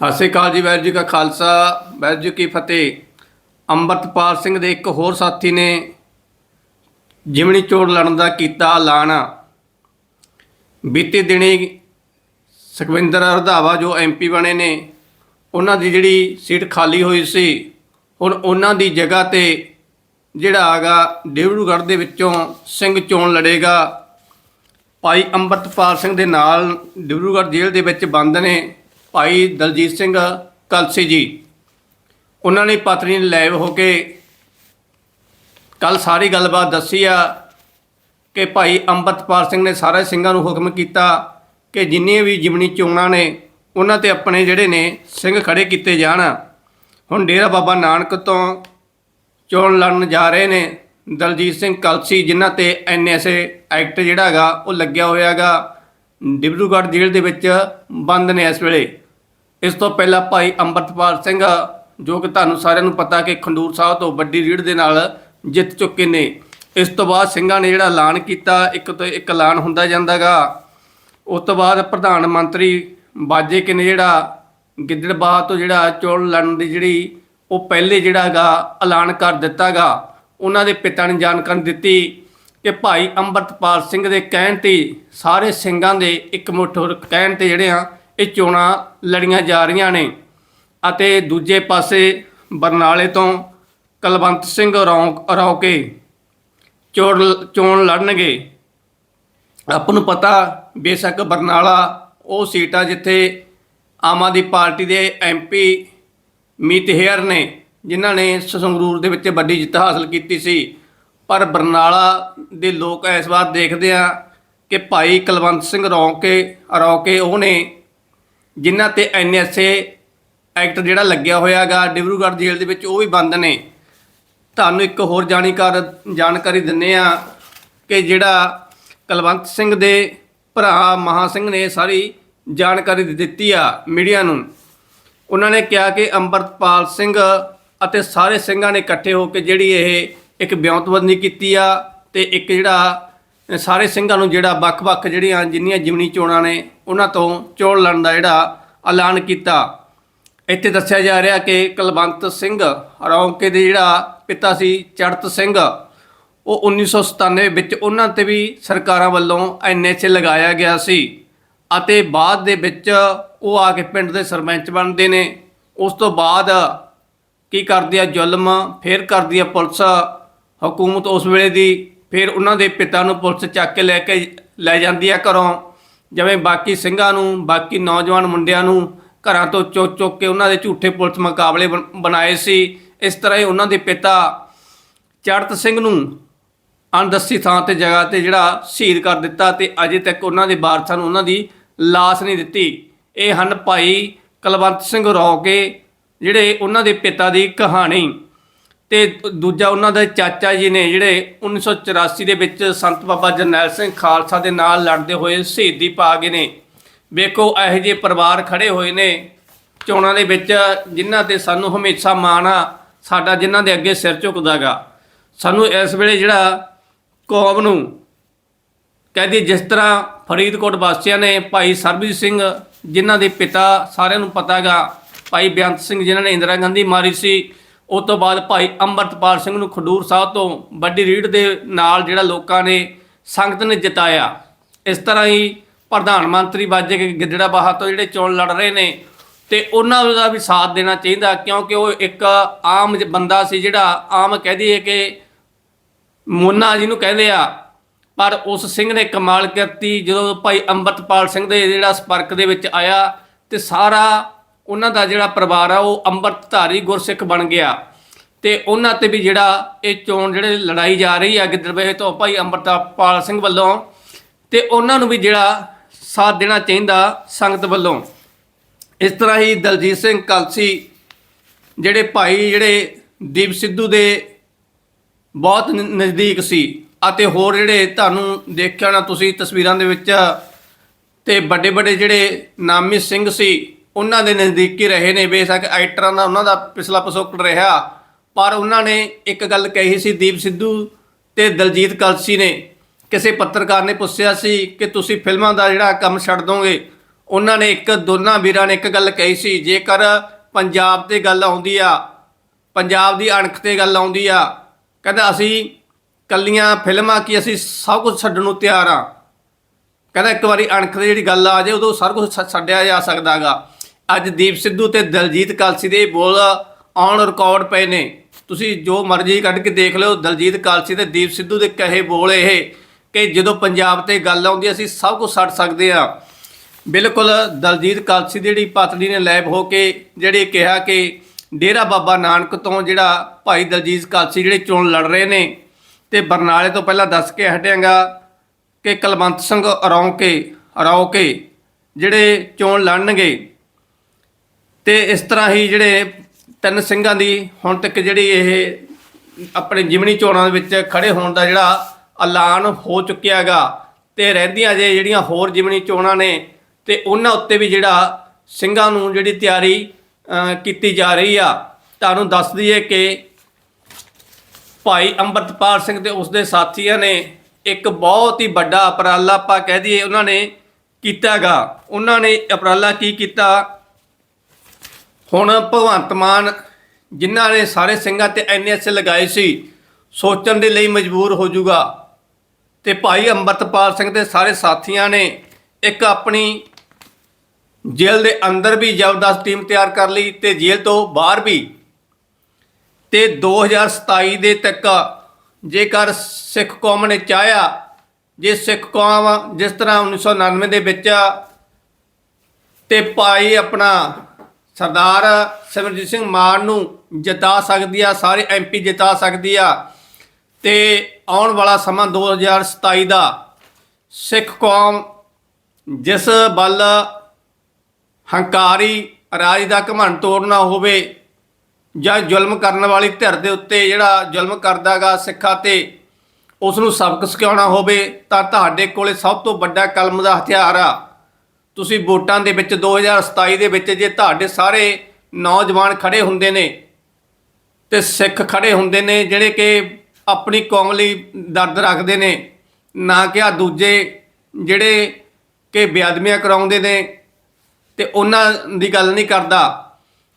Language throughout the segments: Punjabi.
ਸਤਿ ਸ਼੍ਰੀ ਅਕਾਲ ਜੀ, ਵਾਹਿਗੁਰੂ ਜੀ ਕਾ ਖਾਲਸਾ, ਵਾਹਿਗੁਰੂ ਜੀ ਕੀ ਫਤਿਹ। ਅੰਮ੍ਰਿਤਪਾਲ ਸਿੰਘ ਦੇ ਇੱਕ ਹੋਰ ਸਾਥੀ ਨੇ ਜਿਮਣੀ ਚੋਣ ਲੜਨ ਦਾ ਕੀਤਾ ਐਲਾਨ। ਬੀਤੇ ਦਿਨੀ ਸੁਖਵਿੰਦਰ ਰੰਧਾਵਾ, ਜੋ ਐਮਪੀ ਬਣੇ ਨੇ, ਉਹਨਾਂ ਦੀ ਜਿਹੜੀ ਸੀਟ ਖਾਲੀ ਹੋਈ ਸੀ, ਹੁਣ ਉਹਨਾਂ ਦੀ ਜਗ੍ਹਾ ਤੇ ਜਿਹੜਾ ਹੈਗਾ ਡਿਬਰੂਗੜ੍ਹ ਦੇ ਵਿੱਚੋਂ ਸਿੰਘ ਚੋਣ ਲੜੇਗਾ। ਭਾਈ ਅੰਮ੍ਰਿਤਪਾਲ ਸਿੰਘ ਦੇ ਨਾਲ ਡਿਬਰੂਗੜ੍ਹ ਜੇਲ੍ਹ ਦੇ ਵਿੱਚ ਬੰਦ ਨੇ। ਭਾਈ ਦਲਜੀਤ ਸਿੰਘ ਕਲਸੀ ਜੀ। ਉਹਨਾਂ ਨੇ ਪਤਨੀ ਨੂੰ ਲੈਵ ਹੋ ਕੇ ਕੱਲ ਸਾਰੀ ਗੱਲਬਾਤ ਦੱਸੀ ਆ ਕਿ ਭਾਈ ਅੰਮ੍ਰਿਤਪਾਲ ਸਿੰਘ ਨੇ ਸਾਰੇ ਸਿੰਘਾਂ ਨੂੰ ਹੁਕਮ ਕੀਤਾ ਕਿ ਜਿੰਨੀਆਂ ਵੀ ਜਿਮਣੀ ਚੋਣਾਂ ਨੇ, ਉਹਨਾਂ ਤੇ ਆਪਣੇ ਜਿਹੜੇ ਨੇ ਸਿੰਘ ਖੜੇ ਕੀਤੇ ਜਾਣ। ਹੁਣ ਡੇਰਾ ਬਾਬਾ ਨਾਨਕ ਤੋਂ ਚੋਣ ਲੜਨ ਜਾ ਰਹੇ ਨੇ ਦਲਜੀਤ ਸਿੰਘ ਕਲਸੀ, ਜਿਨ੍ਹਾਂ ਤੇ ਐਨਐਸਏ ਐਕਟ ਜਿਹੜਾ ਹੈਗਾ, ਉਹ ਲੱਗਿਆ ਹੋਇਆ ਹੈਗਾ। ਡਿਬਰੂਗੜ੍ਹ ਜੇਲ੍ਹ ਦੇ ਵਿੱਚ ਬੰਦ ਨੇ ਇਸ ਵੇਲੇ। ਇਸ ਤੋਂ ਪਹਿਲਾਂ ਭਾਈ ਅੰਮ੍ਰਿਤਪਾਲ ਸਿੰਘ, ਜੋ ਕਿ ਤੁਹਾਨੂੰ ਸਾਰਿਆਂ ਨੂੰ ਪਤਾ ਕਿ ਖੰਡੂਰ ਸਾਹਿਬ ਤੋਂ ਵੱਡੀ ਰੀੜ ਦੇ ਨਾਲ ਜਿੱਤ ਚੁੱਕੇ ਨੇ। ਇਸ ਤੋਂ ਬਾਅਦ ਸਿੰਘਾਂ ਨੇ ਜਿਹੜਾ ਐਲਾਨ ਕੀਤਾ, ਇੱਕ ਤੋਂ ਇੱਕ ਐਲਾਨ ਹੁੰਦਾ ਜਾਂਦਾਗਾ। ਉਸ ਤੋਂ ਬਾਅਦ ਪ੍ਰਧਾਨ ਮੰਤਰੀ ਬਾਜੇ ਕਿ ਨੇ ਜਿਹੜਾ ਗਿੱਦੜਬਾਹ ਤੋਂ ਜਿਹੜਾ ਚੋਣ ਲੜਨ ਦੀ ਜਿਹੜੀ ਉਹ ਪਹਿਲੇ ਜਿਹੜਾ ਹੈਗਾ ਐਲਾਨ ਕਰ ਦਿੱਤਾਗਾ। ਉਹਨਾਂ ਦੇ ਪਿਤਾ ਨੇ ਜਾਣਕਾਰੀ ਦਿੱਤੀ ਕਿ ਭਾਈ ਅੰਮ੍ਰਿਤਪਾਲ ਸਿੰਘ ਦੇ ਕਹਿਣ ਤੇ ਸਾਰੇ ਸਿੰਘਾਂ ਦੇ ਇੱਕ ਮੁੱਠ ਹੋਰ ਕਹਿਣ ਤੇ ਜਿਹੜੇ ਆ ਇਹ ਚੋਣਾਂ ਲੜੀਆਂ ਜਾ ਰਹੀਆਂ ਨੇ ਅਤੇ ਦੂਜੇ ਪਾਸੇ ਬਰਨਾਲੇ ਤੋਂ ਕਲਵੰਤ ਸਿੰਘ ਰੌਂਕ ਰੌਕੇ ਚੋਣ ਚੋਣ ਲੜਨਗੇ। ਆਪਾਂ ਨੂੰ ਪਤਾ ਬੇਸ਼ੱਕ ਬਰਨਾਲਾ ਉਹ ਸੀਟ ਆ ਜਿੱਥੇ ਆਮ ਆਦਮੀ ਪਾਰਟੀ ਦੇ ਐਮਪੀ ਮੀਤ ਹੇਅਰ ਨੇ, ਜਿਨ੍ਹਾਂ ਨੇ ਸੰਗਰੂਰ ਦੇ ਵਿੱਚ ਵੱਡੀ ਜਿੱਤ ਹਾਸਲ ਕੀਤੀ ਸੀ। ਪਰ ਬਰਨਾਲਾ ਦੇ ਲੋਕ ਇਸ ਵਾਰ ਦੇਖਦੇ ਆ ਕਿ ਭਾਈ ਕੁਲਵੰਤ ਸਿੰਘ ਰੌਕੇ ਰੌਕੇ ਉਹ ਨੇ ਜਿਨ੍ਹਾਂ ਤੇ ਐਨਐਸਏ ਐਕਟ ਜਿਹੜਾ ਲੱਗਿਆ ਹੋਇਆਗਾ, ਡਿਬਰੂਗੜ੍ਹ ਜੇਲ੍ਹ ਦੇ ਵਿੱਚ ਉਹ ਵੀ ਬੰਦ ਨੇ। ਤੁਹਾਨੂੰ ਇੱਕ ਹੋਰ ਜਾਣਕਾਰ, ਜਾਣਕਾਰੀ ਦਿੰਨੇ ਆ ਕਿ ਜਿਹੜਾ ਕੁਲਵੰਤ ਸਿੰਘ ਦੇ ਭਰਾ ਮਹਾ ਸਿੰਘ ਨੇ ਸਾਰੀ ਜਾਣਕਾਰੀ ਦਿੱਤੀ ਆ ਮੀਡੀਆ ਨੂੰ। ਉਹਨਾਂ ਨੇ ਕਿਹਾ ਕਿ ਅੰਮ੍ਰਿਤਪਾਲ ਸਿੰਘ ਅਤੇ ਸਾਰੇ ਸਿੰਘਾਂ ਨੇ ਇਕੱਠੇ ਹੋ ਕੇ ਜਿਹੜੀ ਇਹ ਇੱਕ ਬਿਆਨਤਬੰਦੀ ਕੀਤੀ ਆ ਤੇ ਇੱਕ ਜਿਹੜਾ ਸਾਰੇ ਸਿੰਘਾਂ ਨੂੰ ਜਿਹੜਾ ਵੱਖ-ਵੱਖ ਜਿਹੜੀਆਂ ਜਿੰਨੀਆਂ ਜਿਮਨੀ ਚੋਣਾਂ ਨੇ, ਉਹਨਾਂ ਤੋਂ ਚੋਣ ਲੜਨ ਦਾ ਜਿਹੜਾ ਐਲਾਨ ਕੀਤਾ। ਇੱਥੇ ਦੱਸਿਆ ਜਾ ਰਿਹਾ ਕਿ ਕੁਲਵੰਤ ਸਿੰਘ ਰੌਂਕੇ ਦੇ ਜਿਹੜਾ ਪਿਤਾ ਸੀ ਚੜਤ ਸਿੰਘ, ਉਹ 1997 ਵਿੱਚ ਉਹਨਾਂ ਤੇ ਵੀ ਸਰਕਾਰਾਂ ਵੱਲੋਂ ਐਨਐਚਏ ਲਗਾਇਆ ਗਿਆ ਸੀ ਅਤੇ ਬਾਅਦ ਦੇ ਵਿੱਚ ਉਹ ਆ ਕੇ ਪਿੰਡ ਦੇ ਸਰਪੰਚ ਬਣਦੇ ਨੇ। ਉਸ ਤੋਂ ਬਾਅਦ ਕੀ ਕਰਦੀ ਆ, ਜ਼ੁਲਮ, ਫਿਰ ਕਰਦੀ ਆ ਪੁਲਿਸ, ਹਕੂਮਤ ਉਸ ਵੇਲੇ ਦੀ ਫਿਰ ਉਹਨਾਂ ਦੇ ਪਿਤਾ ਨੂੰ ਪੁਲਿਸ ਚੱਕ ਕੇ ਲੈ ਕੇ ਲੈ ਜਾਂਦੀ ਹੈ ਘਰੋਂ। ਜਿਵੇਂ ਬਾਕੀ ਸਿੰਘਾਂ ਨੂੰ, ਬਾਕੀ ਨੌਜਵਾਨ ਮੁੰਡਿਆਂ ਨੂੰ ਘਰਾਂ ਤੋਂ ਚੁੱਕ ਚੁੱਕ ਕੇ ਉਹਨਾਂ ਦੇ ਝੂਠੇ ਪੁਲਿਸ ਮੁਕਾਬਲੇ ਬਣ- ਬਣਾਏ ਸੀ। ਇਸ ਤਰ੍ਹਾਂ ਹੀ ਉਹਨਾਂ ਦੇ ਪਿਤਾ ਚੜਤ ਸਿੰਘ ਨੂੰ ਅਣਦੱਸੀ ਥਾਂ ਤੇ ਜਗ੍ਹਾ ਤੇ ਜਿਹੜਾ ਸ਼ਹੀਦ ਕਰ ਦਿੱਤਾ ਤੇ ਅਜੇ ਤੱਕ ਉਹਨਾਂ ਦੇ ਵਾਰਸਾਂ ਨੂੰ ਉਹਨਾਂ ਦੀ ਲਾਸ਼ ਨਹੀਂ ਦਿੱਤੀ। ਇਹ ਹਨ ਭਾਈ ਕੁਲਵੰਤ ਸਿੰਘ ਰੌਕੇ ਜਿਹੜੇ ਉਹਨਾਂ ਦੇ ਪਿਤਾ ਦੀ ਕਹਾਣੀ। ਤੇ ਦੂਜਾ ਉਹਨਾਂ ਦੇ ਚਾਚਾ ਜੀ ਨੇ ਜਿਹੜੇ 1984 ਦੇ ਵਿੱਚ ਸੰਤ ਬਾਬਾ ਜਰਨੈਲ ਸਿੰਘ ਖਾਲਸਾ ਦੇ ਨਾਲ ਲੜਦੇ ਹੋਏ ਸ਼ਹੀਦੀ ਪਾ ਗਏ ਨੇ। ਵੇਖੋ ਇਹੋ ਜਿਹੇ ਪਰਿਵਾਰ ਖੜੇ ਹੋਏ ਨੇ ਚੋਣਾਂ ਦੇ ਵਿੱਚ, ਜਿਨ੍ਹਾਂ ਤੇ ਸਾਨੂੰ ਹਮੇਸ਼ਾ ਮਾਣ ਆ, ਸਾਡਾ ਜਿਨ੍ਹਾਂ ਦੇ ਅੱਗੇ ਸਿਰ ਝੁਕਦਾਗਾ। ਸਾਨੂੰ ਇਸ ਵੇਲੇ ਜਿਹੜਾ ਕੌਮ ਨੂੰ ਕਹਿੰਦੀ ਜਿਸ ਤਰ੍ਹਾਂ ਫਰੀਦਕੋਟ ਵਾਸੀਆਂ ਨੇ ਭਾਈ ਸਰਬਜੀਤ ਸਿੰਘ ਜਿਨ੍ਹਾਂ ਦੇ ਪਿਤਾ ਸਾਰਿਆਂ ਨੂੰ ਪਤਾਗਾ, ਭਾਈ ਬੇਅੰਤ ਸਿੰਘ ਜਿਨ੍ਹਾਂ ਨੇ ਇੰਦਰਾ ਗਾਂਧੀ ਮਾਰੀ ਸੀ ਉਸ ਤੋਂ ਬਾਅਦ ਭਾਈ ਅੰਮ੍ਰਿਤਪਾਲ ਸਿੰਘ ਨੂੰ ਖਡੂਰ ਸਾਹਿਬ ਤੋਂ ਵੱਡੀ ਰੀੜ ਦੇ ਨਾਲ ਜਿਹੜਾ ਲੋਕਾਂ ਨੇ ਸੰਗਤ ਨੇ ਜਿਤਾਇਆ। ਇਸ ਤਰ੍ਹਾਂ ਹੀ ਪ੍ਰਧਾਨ ਮੰਤਰੀ ਬਾਜੇ ਕੇ ਗਿੱਦੜਾ ਬਾਹਾ ਤੋਂ ਜਿਹੜੇ ਚੋਣ ਲੜ ਰਹੇ ਨੇ ਤੇ ਉਹਨਾਂ ਦਾ ਵੀ ਸਾਥ ਦੇਣਾ ਚਾਹੀਦਾ ਕਿਉਂਕਿ ਉਹ ਇੱਕ ਆਮ ਬੰਦਾ ਸੀ ਜਿਹੜਾ ਆਮ ਕਹਿ ਦਈਏ ਕਿ ਮੋਨਾ ਜਿਹਨੂੰ ਕਹਿੰਦੇ ਆ, ਪਰ ਉਸ ਸਿੰਘ ਨੇ ਕਮਾਲ ਕੀਤੀ ਜਦੋਂ ਭਾਈ ਅੰਮ੍ਰਿਤਪਾਲ ਸਿੰਘ ਦੇ ਜਿਹੜਾ ਸੰਪਰਕ ਦੇ ਵਿੱਚ ਆਇਆ ਤੇ ਸਾਰਾ ਉਹਨਾਂ ਦਾ ਜਿਹੜਾ ਪਰਿਵਾਰ ਆ, ਉਹ ਅੰਮ੍ਰਿਤਧਾਰੀ ਗੁਰਸਿੱਖ ਬਣ ਗਿਆ। ਤੇ ਉਹਨਾਂ ਤੇ ਵੀ ਜਿਹੜਾ ਇਹ ਚੋਣ ਜਿਹੜੇ ਲੜਾਈ ਜਾ ਰਹੀ ਆ ਗਿੱਦੜਵੇ ਤੋਂ ਭਾਈ ਅੰਮ੍ਰਿਤਪਾਲ ਸਿੰਘ ਵੱਲੋਂ, ਤੇ ਉਹਨਾਂ ਨੂੰ ਵੀ ਜਿਹੜਾ ਸਾਥ ਦੇਣਾ ਚਾਹੀਦਾ ਸੰਗਤ ਵੱਲੋਂ। ਇਸ ਤਰ੍ਹਾਂ ਹੀ ਦਲਜੀਤ ਸਿੰਘ ਕਲਸੀ, ਜਿਹੜੇ ਭਾਈ ਜਿਹੜੇ ਦੀਪ ਸਿੱਧੂ ਦੇ ਬਹੁਤ ਨ- ਨਜ਼ਦੀਕ ਸੀ, ਅਤੇ ਹੋਰ ਜਿਹੜੇ ਤੁਹਾਨੂੰ ਦੇਖਿਆ ਨਾ ਤੁਸੀਂ ਤਸਵੀਰਾਂ ਦੇ ਵਿੱਚ, ਤੇ ਵੱਡੇ ਵੱਡੇ ਜਿਹੜੇ ਨਾਮੀ ਸਿੰਘ ਸੀ ਉਹਨਾਂ ਦੇ ਨਜ਼ਦੀਕੀ ਰਹੇ ਨੇ, ਬੇਸ਼ੱਕ ਐਕਟਰਾਂ ਦਾ ਉਹਨਾਂ ਦਾ ਪਿਛਲਾ ਪਿਛੋਕੜ ਰਿਹਾ। ਪਰ ਉਹਨਾਂ ਨੇ ਇੱਕ ਗੱਲ ਕਹੀ ਸੀ, ਦੀਪ ਸਿੱਧੂ ਤੇ ਦਲਜੀਤ ਕਲਸੀ ਨੇ। ਕਿਸੇ ਪੱਤਰਕਾਰ ਨੇ ਪੁੱਛਿਆ ਸੀ ਕਿ ਤੁਸੀਂ ਫਿਲਮਾਂ ਦਾ ਜਿਹੜਾ ਕੰਮ ਛੱਡ ਦੋਗੇ। ਉਹਨਾਂ ਨੇ ਇੱਕ, ਦੋਨਾਂ ਵੀਰਾਂ ਨੇ ਇੱਕ ਗੱਲ ਕਹੀ ਸੀ, ਜੇਕਰ ਪੰਜਾਬ ਤੇ ਗੱਲ ਆਉਂਦੀ ਆ, ਪੰਜਾਬ ਦੀ ਅਣਖ ਤੇ ਗੱਲ ਆਉਂਦੀ ਆ, ਕਹਿੰਦਾ ਅਸੀਂ ਕੱਲੀਆਂ ਫਿਲਮਾਂ ਕੀ ਅਸੀਂ ਸਭ ਕੁਝ ਛੱਡਣ ਨੂੰ ਤਿਆਰ ਆ। ਕਹਿੰਦਾ ਇੱਕ ਵਾਰੀ ਅਣਖ ਦੀ ਜਿਹੜੀ ਗੱਲ ਆ ਜਾਏ ਉਦੋਂ ਸਾਰਾ ਕੁਝ ਛ- ਛੱਡਿਆ ਜਾ ਸਕਦਾਗਾ। ਅੱਜ ਦੀਪ ਸਿੱਧੂ ਤੇ ਦਲਜੀਤ ਕਾਲਸੀ ਦੇ ਬੋਲ ਔਨ ਰਿਕਾਰਡ ਪਏ ਨੇ। ਤੁਸੀਂ ਜੋ ਮਰਜ਼ੀ ਕੱਢ ਕੇ ਦੇਖ ਲਿਓ ਦਲਜੀਤ ਕਾਲਸੀ ਤੇ ਦੀਪ ਸਿੱਧੂ ਦੇ ਕਹੇ ਬੋਲ ਇਹ ਕਿ ਜਦੋਂ ਪੰਜਾਬ ਤੇ ਗੱਲ ਆਉਂਦੀ ਹੈ, ਅਸੀਂ ਸਭ ਕੁਝ ਛੱਡ ਸਕਦੇ ਆ। ਬਿਲਕੁਲ ਦਲਜੀਤ ਕਾਲਸੀ ਦੀ ਜਿਹੜੀ ਪਤਨੀ ਨੇ ਲੈਬ ਹੋ ਕੇ ਜਿਹੜੇ ਕਿਹਾ ਕਿ ਡੇਰਾ ਬਾਬਾ ਨਾਨਕ ਤੋਂ ਜਿਹੜਾ ਭਾਈ ਦਲਜੀਤ ਕਾਲਸੀ ਜਿਹੜੇ ਚੋਣ ਲੜ ਰਹੇ ਨੇ ਤੇ ਬਰਨਾਲੇ ਤੋਂ ਪਹਿਲਾਂ ਦੱਸ ਕੇ ਹਟਿਆਂਗਾ ਕਿ ਕੁਲਵੰਤ ਸਿੰਘ ਅਰੌਂਕੇ ਅਰੌਕੇ ਜਿਹੜੇ ਚੋਣ ਲੜਨਗੇ ਤੇ ਇਸ ਤਰ੍ਹਾਂ ਹੀ ਜਿਹੜੇ ਤਿੰਨ ਸਿੰਘਾਂ ਦੀ ਹੁਣ ਤੱਕ ਜਿਹੜੀ ਇਹ ਆਪਣੇ ਜਿਮਣੀ ਚੋਣਾਂ ਦੇ ਵਿੱਚ ਖੜੇ ਹੋਣ ਦਾ ਜਿਹੜਾ ਐਲਾਨ ਹੋ ਚੁੱਕਿਆ ਹੈਗਾ ਤੇ ਰਹਿੰਦੀਆਂ ਜੇ ਜਿਹੜੀਆਂ ਹੋਰ ਜਿਮਣੀ ਚੋਣਾਂ ਨੇ ਤੇ ਉਹਨਾਂ ਉੱਤੇ ਵੀ ਜਿਹੜਾ ਸਿੰਘਾਂ ਨੂੰ ਜਿਹੜੀ ਤਿਆਰੀ ਕੀਤੀ ਜਾ ਰਹੀ ਆ। ਤੁਹਾਨੂੰ ਦੱਸ ਦਈਏ ਕਿ ਭਾਈ ਅੰਮ੍ਰਿਤਪਾਲ ਸਿੰਘ ਤੇ ਉਸਦੇ ਸਾਥੀਆਂ ਨੇ ਇੱਕ ਬਹੁਤ ਹੀ ਵੱਡਾ ਉਪਰਾਲਾ ਆਪਾਂ ਕਹਿ ਦਈਏ ਉਹਨਾਂ ਨੇ ਕੀਤਾਗਾ ਉਹਨਾਂ ਨੇ ਉਪਰਾਲਾ ਕੀ ਕੀਤਾ? ਹੁਣ ਭਗਵੰਤ ਮਾਨ ਜਿਨ੍ਹਾਂ ਨੇ ਸਾਰੇ ਸਿੰਘਾਂ ਤੇ ਐਨਐਸ ਲਗਾਏ ਸੀ, ਸੋਚਣ ਦੇ ਲਈ ਮਜਬੂਰ ਹੋ ਜਾਊਗਾ। ਤੇ ਭਾਈ ਅੰਮ੍ਰਿਤਪਾਲ ਸਿੰਘ ਦੇ ਸਾਰੇ ਸਾਥੀਆਂ ਨੇ ਇੱਕ ਆਪਣੀ ਜੇਲ੍ਹ ਦੇ ਅੰਦਰ ਵੀ ਜ਼ਬਰਦਸਤ ਟੀਮ ਤਿਆਰ ਕਰ ਲਈ ਤੇ ਜੇਲ੍ਹ ਤੋਂ ਬਾਹਰ ਵੀ। ਤੇ 2027 ਦੇ ਤੱਕ ਜੇਕਰ ਸਿੱਖ ਕੌਮ ਨੇ ਚਾਹਿਆ, ਜੇ ਸਿੱਖ ਕੌਮ ਜਿਸ ਤਰ੍ਹਾਂ 1999 ਦੇ ਵਿੱਚ ਤੇ ਭਾਈ ਆਪਣਾ ਸਰਦਾਰ ਸਿਮਰਜੀਤ ਸਿੰਘ ਮਾਨ ਨੂੰ ਜਿਤਾ ਸਕਦੀ ਆ, ਸਾਰੇ ਐਮਪੀ ਜਿਤਾ ਸਕਦੀ ਆ। ਤੇ ਆਉਣ ਵਾਲਾ ਸਮਾਂ 2027 ਦਾ ਸਿੱਖ ਕੌਮ ਜਿਸ ਵੱਲ ਹੰਕਾਰੀ ਰਾਜ ਦਾ ਘਮੰਡ ਤੋੜਨਾ ਹੋਵੇ ਜਾਂ ਜ਼ੁਲਮ ਕਰਨ ਵਾਲੀ ਧਿਰ ਦੇ ਉੱਤੇ ਜਿਹੜਾ ਜ਼ੁਲਮ ਕਰਦਾਗਾ ਸਿੱਖਾਂ ਤੇ ਉਸ ਨੂੰ ਸਬਕ ਸਿਖਾਉਣਾ ਹੋਵੇ, ਤਾਂ ਤੁਹਾਡੇ ਕੋਲੇ ਸਭ ਤੋਂ ਵੱਡਾ ਕਲਮ ਦਾ ਹਥਿਆਰ ਆ। ਤੁਸੀਂ ਵੋਟਾਂ ਦੇ ਵਿੱਚ 2027 ਦੇ ਵਿੱਚ ਜੇ ਤੁਹਾਡੇ ਸਾਰੇ ਨੌਜਵਾਨ ਖੜੇ ਹੁੰਦੇ ਨੇ ਤੇ ਸਿੱਖ ਖੜੇ ਹੁੰਦੇ ਨੇ, ਜਿਹੜੇ ਕਿ ਆਪਣੀ ਕੌਮ ਲਈ ਦਰਦ ਰੱਖਦੇ ਨੇ, ਨਾ ਕਿ ਆ ਦੂਜੇ ਜਿਹੜੇ ਕਿ ਬੇਅਦਮੀਆਂ ਕਰਾਉਂਦੇ ਨੇ, ਤੇ ਉਹਨਾਂ ਦੀ ਗੱਲ ਨਹੀਂ ਕਰਦਾ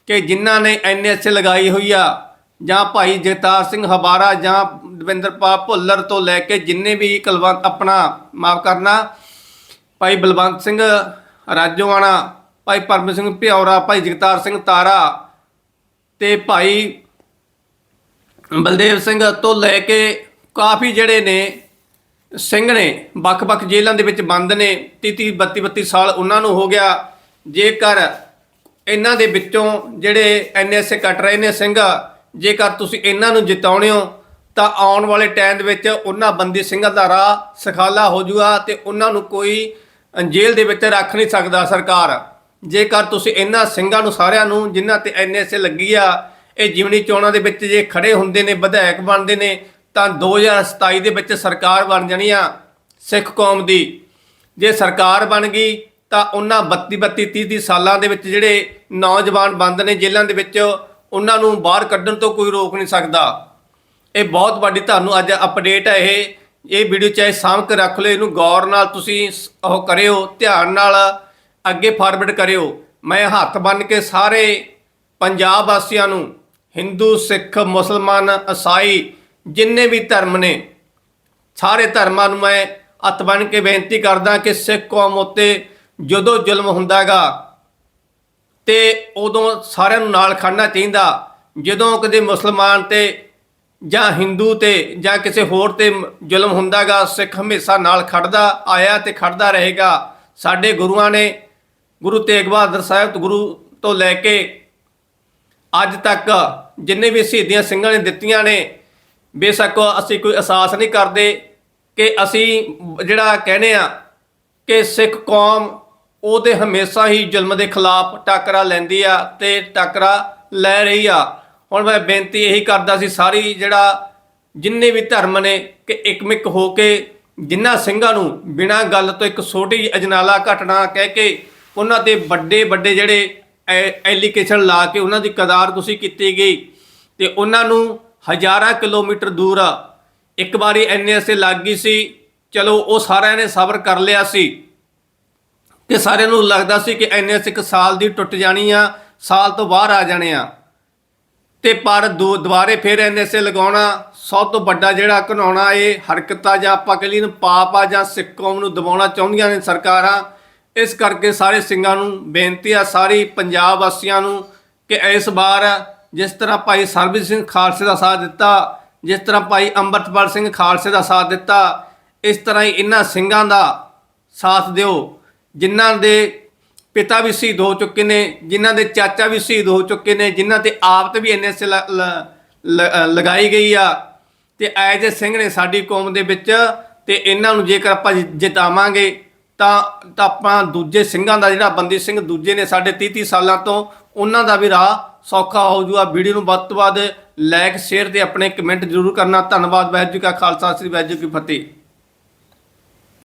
ਕਿ ਜਿਨ੍ਹਾਂ ਨੇ ਐਨਐਸ ਲਗਾਈ ਹੋਈ ਆ, ਜਾਂ ਭਾਈ ਜਗਤਾਰ ਸਿੰਘ ਹਬਾਰਾ ਜਾਂ ਦਵਿੰਦਰਪਾਲ ਭੁੱਲਰ ਤੋਂ ਲੈ ਕੇ ਜਿੰਨੇ ਵੀ ਕਲਵੰਤ ਆਪਣਾ ਮਾਫ ਕਰਨਾ, ਭਾਈ ਬਲਵੰਤ ਸਿੰਘ ਰਾਜੋਆਣਾ ਭਾਈ ਪਰਮ ਸਿੰਘ ਭਿਉਰਾ ਭਾਈ ਜਗਤਾਰ ਸਿੰਘ ਤਾਰਾ ਤੇ ਭਾਈ ਬਲਦੇਵ ਸਿੰਘ ਤੋਂ ਲੈ ਕੇ ਕਾਫੀ ਜਿਹੜੇ ਨੇ, ਸਿੰਘ ਨੇ ਵੱਖ-ਵੱਖ ਜੇਲ੍ਹਾਂ ਦੇ ਵਿੱਚ ਬੰਦ ਨੇ 30 32 32 ਸਾਲ ਉਹਨਾਂ ਨੂੰ ਹੋ ਗਿਆ। ਜੇਕਰ ਇਹਨਾਂ ਦੇ ਵਿੱਚੋਂ ਜਿਹੜੇ ਐਨਐਸਏ ਕੱਟ ਰਹੇ ਨੇ ਸਿੰਘ, ਜੇਕਰ ਤੁਸੀਂ ਇਹਨਾਂ ਨੂੰ ਜਿਤਾਉਣੇ ਹੋ, ਤਾਂ ਆਉਣ ਵਾਲੇ ਟਾਈਮ ਦੇ ਵਿੱਚ ਉਹਨਾਂ ਬੰਦੀ ਸਿੰਘਾਂ ਦਾ ਰਾਹ ਸਖਾਲਾ ਹੋ ਜੂਗਾ ਤੇ ਉਹਨਾਂ ਨੂੰ ਕੋਈ ਜੇਲ੍ਹ ਦੇ ਵਿੱਚ ਰੱਖ ਨਹੀਂ ਸਕਦਾ ਸਰਕਾਰ। ਜੇਕਰ ਤੁਸੀਂ ਇਹਨਾਂ ਸਿੰਘਾਂ ਨੂੰ ਸਾਰਿਆਂ ਨੂੰ, ਜਿਨ੍ਹਾਂ ਤੇ ਐਨਐਸਏ ਲੱਗੀ ਆ, ਇਹ ਜਿਮਨੀ ਚੋਣਾਂ ਦੇ ਵਿੱਚ ਜੇ ਖੜੇ ਹੁੰਦੇ ਨੇ, ਵਿਧਾਇਕ ਬਣਦੇ ਨੇ, ਤਾਂ 2027 ਦੇ ਵਿੱਚ ਸਰਕਾਰ ਬਣ ਜਾਣੀ ਆ ਸਿੱਖ ਕੌਮ ਦੀ। ਜੇ ਸਰਕਾਰ ਬਣ ਗਈ, ਤਾਂ ਉਹਨਾਂ 32 32 30 30 ਸਾਲਾਂ ਦੇ ਵਿੱਚ ਜਿਹੜੇ ਨੌਜਵਾਨ ਬੰਦ ਨੇ ਜੇਲ੍ਹਾਂ ਦੇ ਵਿੱਚ, ਉਹਨਾਂ ਨੂੰ ਬਾਹਰ ਕੱਢਣ ਤੋਂ ਕੋਈ ਰੋਕ ਨਹੀਂ ਸਕਦਾ। ਇਹ ਬਹੁਤ ਵੱਡੀ ਤੁਹਾਨੂੰ ਅੱਜ ਅਪਡੇਟ ਹੈ ਇਹ। ਇਹ ਵੀਡੀਓ ਚਾਹੇ ਸਾਂਭ ਕੇ ਰੱਖ ਲਿਓ, ਇਹਨੂੰ ਗੌਰ ਨਾਲ ਤੁਸੀਂ ਉਹ ਕਰਿਓ, ਧਿਆਨ ਨਾਲ ਅੱਗੇ ਫਾਰਵਰਡ ਕਰਿਓ। ਮੈਂ ਹੱਥ ਬੰਨ ਕੇ ਸਾਰੇ ਪੰਜਾਬ ਵਾਸੀਆਂ ਨੂੰ, ਹਿੰਦੂ, ਸਿੱਖ, ਮੁਸਲਮਾਨ ਈਸਾਈ ਜਿੰਨੇ ਵੀ ਧਰਮ ਨੇ, ਸਾਰੇ ਧਰਮਾਂ ਨੂੰ ਮੈਂ ਹੱਥ ਬੰਨ ਕੇ ਬੇਨਤੀ ਕਰਦਾ ਕਿ ਸਿੱਖ ਕੌਮ ਉੱਤੇ ਜਦੋਂ ਜ਼ੁਲਮ ਹੁੰਦਾਗਾ ਤੇ ਉਦੋਂ ਸਾਰਿਆਂ ਨੂੰ ਨਾਲ ਖੜਨਾ ਚਾਹੀਦਾ। ਜਦੋਂ ਕਦੇ ਮੁਸਲਮਾਨ ਤੇ ਜਾਂ ਹਿੰਦੂ ਤੇ ਜਾਂ ਕਿਸੇ ਹੋਰ ਤੇ ਮ- ਜ਼ੁਲਮ ਹੁੰਦਾਗਾ, ਸਿੱਖ ਹਮੇਸ਼ਾ ਨਾਲ ਖੜਦਾ ਆਇਆ ਤੇ ਖੜਦਾ ਰਹੇਗਾ। ਸਾਡੇ ਗੁਰੂਆਂ ਨੇ ਗੁਰੂ ਤੇਗ ਬਹਾਦਰ ਸਾਹਿਬ ਗੁਰੂ ਤੋਂ ਲੈ ਕੇ ਅੱਜ ਤੱਕ ਜਿੰਨੇ ਵੀ ਸ਼ਹੀਦੀਆਂ ਸਿੰਘਾਂ ਨੇ ਦਿੱਤੀਆਂ ਨੇ, ਬੇਸ਼ੱਕ ਅਸੀਂ ਕੋਈ ਅਹਿਸਾਸ ਨਹੀਂ ਕਰਦੇ ਕਿ ਅਸੀਂ ਜਿਹੜਾ ਕਹਿੰਦੇ ਆ ਕਿ ਸਿੱਖ ਕੌਮ ਉਹਦੇ ਹਮੇਸ਼ਾ ਹੀ ਜ਼ੁਲਮ ਦੇ ਖਿਲਾਫ ਟਾਕਰਾ ਲੈਂਦੀ ਆ ਤੇ ਟਾਕਰਾ ਲੈ ਰਹੀ ਆ। ਹੁਣ ਮੈਂ ਬੇਨਤੀ ਇਹੀ ਕਰਦਾ ਸੀ ਸਾਰੀ ਜਿਹੜਾ ਜਿੰਨੇ ਵੀ ਧਰਮ ਨੇ ਕਿ ਇਕਮਿਕ ਹੋ ਕੇ ਜਿਨ੍ਹਾਂ ਸਿੰਘਾਂ ਨੂੰ ਬਿਨਾਂ ਗੱਲ ਤੋਂ ਇੱਕ ਛੋਟੀ ਜਿਹੀ ਅਜਨਾਲਾ ਘਟਨਾ ਕਹਿ ਕੇ ਉਹਨਾਂ ਤੇ ਵੱਡੇ ਵੱਡੇ ਜਿਹੜੇ ਐਲੀਕੇਸ਼ਨ ਲਾ ਕੇ ਉਹਨਾਂ ਦੀ ਕਦਾਰ ਤੁਸੀਂ ਕੀਤੀ ਗਈ ਤੇ ਉਹਨਾਂ ਨੂੰ ਹਜ਼ਾਰਾਂ ਕਿਲੋਮੀਟਰ ਦੂਰ ਇੱਕ ਵਾਰੀ ਐਨਐਸਏ ਲੱਗ ਗਈ ਸੀ, ਚਲੋ ਉਹ ਸਾਰਿਆਂ ਨੇ ਸਬਰ ਕਰ ਲਿਆ ਸੀ ਕਿ ਸਾਰਿਆਂ ਨੂੰ ਲੱਗਦਾ ਸੀ ਕਿ ਐਨਐਸ ਇੱਕ ਸਾਲ ਦੀ ਟੁੱਟ ਜਾਣੀ ਆ, ਸਾਲ ਤੋਂ ਬਾਹਰ ਆ ਜਾਣੇ ਆ। ਤੇ ਪਰ ਦੋ ਦੁਬਾਰੇ ਫਿਰ ਐਨਐਸਏ ਲਗਾਉਣਾ ਸਭ ਤੋਂ ਵੱਡਾ ਜਿਹੜਾ ਘਨਾਉਣਾ ਇਹ ਹਰਕਤਾਂ ਜਾਂ ਆਪਾਂ ਕਹ ਲਈਏ ਪਾਪ ਆ ਜਾਂ ਸਿੱਖ ਕੌਮ ਨੂੰ ਦਬਾਉਣਾ ਚਾਹੁੰਦੀਆਂ ਨੇ ਸਰਕਾਰਾਂ, ਇਸ ਕਰਕੇ ਸਾਰੇ ਸਿੰਘਾਂ ਨੂੰ ਬੇਨਤੀ ਆ, ਸਾਰੀ ਪੰਜਾਬ ਵਾਸੀਆਂ ਨੂੰ ਕਿ ਇਸ ਵਾਰ ਜਿਸ ਤਰ੍ਹਾਂ ਭਾਈ ਸਰਬਜੀਤ ਸਿੰਘ ਖਾਲਸੇ ਦਾ ਸਾਥ ਦਿੱਤਾ, ਜਿਸ ਤਰ੍ਹਾਂ ਭਾਈ ਅੰਮ੍ਰਿਤਪਾਲ ਸਿੰਘ ਖਾਲਸੇ ਦਾ ਸਾਥ ਦਿੱਤਾ, ਇਸ ਤਰ੍ਹਾਂ ਹੀ ਇਹਨਾਂ ਸਿੰਘਾਂ ਦਾ ਸਾਥ ਦਿਓ, ਜਿਨ੍ਹਾਂ ਦੇ ਪਿਤਾ ਵੀ ਸ਼ਹੀਦ ਹੋ ਚੁੱਕੇ ਨੇ, ਜਿਨ੍ਹਾਂ ਦੇ ਚਾਚਾ ਵੀ ਸ਼ਹੀਦ ਹੋ ਚੁੱਕੇ ਨੇ, ਜਿਨ੍ਹਾਂ ਤੇ ਆਪ ਤੇ ਵੀ ਐਨਐਸਏ ਲਗਾਈ ਗਈ ਆ। ਤੇ ਐਜ ਸਿੰਘ ਨੇ ਸਾਡੀ ਕੌਮ ਦੇ ਵਿੱਚ ਤੇ ਇਹਨਾਂ ਨੂੰ ਜੇਕਰ ਆਪਾਂ ਜਿਤਾਵਾਂਗੇ, ਤਾਂ ਤਾਂ ਆਪਾਂ ਦੂਜੇ ਸਿੰਘਾਂ ਦਾ ਜਿਹੜਾ ਬੰਦੀ ਸਿੰਘ ਦੂਜੇ ਨੇ ਸਾਡੇ 30 30 ਸਾਲਾਂ ਤੋਂ, ਉਹਨਾਂ ਦਾ ਵੀ ਰਾਹ ਸੌਖਾ ਹੋ ਜੂਗਾ। ਵੀਡੀਓ ਨੂੰ ਵੱਧ ਤੋਂ ਵੱਧ ਲਾਈਕ ਸ਼ੇਅਰ ਤੇ ਆਪਣੇ ਕਮੈਂਟ ਜ਼ਰੂਰ ਕਰਨਾ। ਧੰਨਵਾਦ, ਵਾਹਿਗੁਰੂ ਜੀ ਕਾ ਖਾਲਸਾ, ਸ੍ਰੀ ਵਾਹਿਗੁਰੂ ਜੀ ਕੀ ਫਤਿਹ।